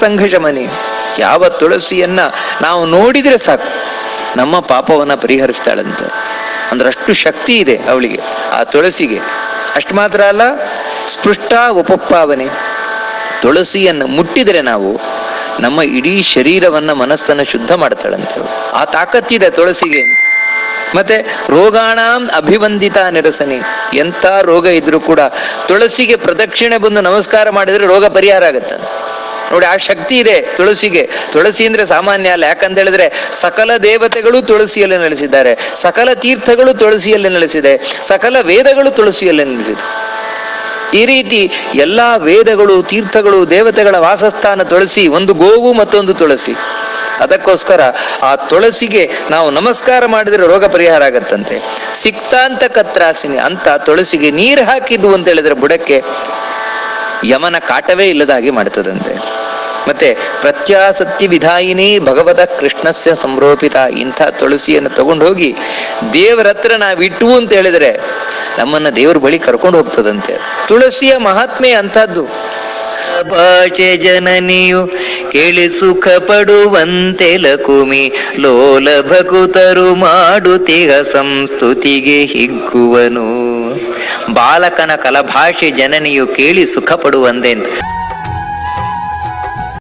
ಸಂಘಶಮನಿ ಯಾವ ತುಳಸಿಯನ್ನ ನಾವು ನೋಡಿದ್ರೆ ಸಾಕು. ನಮ್ಮ ಪಾಪವನ್ನ ಪರಿಹರಿಸ್ತಾಳಂತ. ಅಂದ್ರೆ ಅಷ್ಟು ಶಕ್ತಿ ಇದೆ ಅವಳಿಗೆ, ಆ ತುಳಸಿಗೆ. ಅಷ್ಟು ಮಾತ್ರ ಅಲ್ಲ, ಸ್ಪೃಷ್ಟ ಉಪಪಾವನೆ ತುಳಸಿಯನ್ನು ಮುಟ್ಟಿದರೆ ನಾವು ನಮ್ಮ ಇಡೀ ಶರೀರವನ್ನ ಮನಸ್ಸನ್ನು ಶುದ್ಧ ಮಾಡ್ತಾಳಂತೆ. ಆ ತಾಕತ್ತಿದೆ ತುಳಸಿಗೆ. ಮತ್ತೆ ರೋಗಾಣಾಂ ಅಭಿವಂದಿತ ನಿರಸನೆ. ಎಂತ ರೋಗ ಇದ್ರೂ ಕೂಡ ತುಳಸಿಗೆ ಪ್ರದಕ್ಷಿಣೆ ಬಂದು ನಮಸ್ಕಾರ ಮಾಡಿದ್ರೆ ರೋಗ ಪರಿಹಾರ ಆಗತ್ತೆ. ನೋಡಿ, ಆ ಶಕ್ತಿ ಇದೆ ತುಳಸಿಗೆ. ತುಳಸಿ ಅಂದ್ರೆ ಸಾಮಾನ್ಯ ಅಲ್ಲ. ಯಾಕಂತ ಹೇಳಿದ್ರೆ, ಸಕಲ ದೇವತೆಗಳು ತುಳಸಿಯಲ್ಲಿ ನೆಲೆಸಿದ್ದಾರೆ. ಸಕಲ ತೀರ್ಥಗಳು ತುಳಸಿಯಲ್ಲಿ ನೆಲೆಸಿದೆ. ಸಕಲ ವೇದಗಳು ತುಳಸಿಯಲ್ಲಿ ನೆಲೆಸಿದೆ. ಈ ರೀತಿ ಎಲ್ಲಾ ವೇದಗಳು, ತೀರ್ಥಗಳು, ದೇವತೆಗಳ ವಾಸಸ್ಥಾನ ತುಳಸಿ, ಒಂದು ಗೋವು ಮತ್ತೊಂದು ತುಳಸಿ. ಅದಕ್ಕೋಸ್ಕರ ಆ ತುಳಸಿಗೆ ನಾವು ನಮಸ್ಕಾರ ಮಾಡಿದ್ರೆ ರೋಗ ಪರಿಹಾರ ಆಗತ್ತಂತೆ. ಸಿಕ್ತಾಂತ ಕತ್ರಾಸಿನಿ, ಅಂತ ತುಳಸಿಗೆ ನೀರು ಹಾಕಿದ್ದು ಅಂತ ಹೇಳಿದ್ರೆ ಬುಡಕ್ಕೆ ಯಮನ ಕಾಟವೇ ಇಲ್ಲದಾಗಿ ಮಾಡ್ತದಂತೆ. ಮತ್ತೆ ಪ್ರತ್ಯಾಸತ್ಯ ವಿಧಾಯಿನಿ ಭಗವತ ಕೃಷ್ಣಸ್ಯ ಸಂರೋಪಿತ ಇಂಥ ತುಳಸಿಯನ್ನು ತಗೊಂಡು ಹೋಗಿ ದೇವರ ಹತ್ರ ನಾವಿಟ್ಟು ಅಂತ ಹೇಳಿದ್ರೆ ನಮ್ಮನ್ನ ದೇವರ ಬಳಿ ಕರ್ಕೊಂಡು ಹೋಗ್ತದಂತೆ. ತುಳಸಿಯ ಮಹಾತ್ಮೆ ಅಂಥದ್ದು. ಭಾಷೆ ಜನನಿಯು ಕೇಳಿ ಸುಖ ಪಡುವಂತೆ ಲಕುಮಿ ಲೋಲ ಭಕುತರು ಮಾಡುತ್ತಿಗ ಸಂಸ್ತುತಿಗೆ ಹಿಗ್ಗುವನು. ಬಾಲಕನ ಕಲಭಾಷೆ ಜನನಿಯು ಕೇಳಿ ಸುಖ ಪಡುವಂತೆ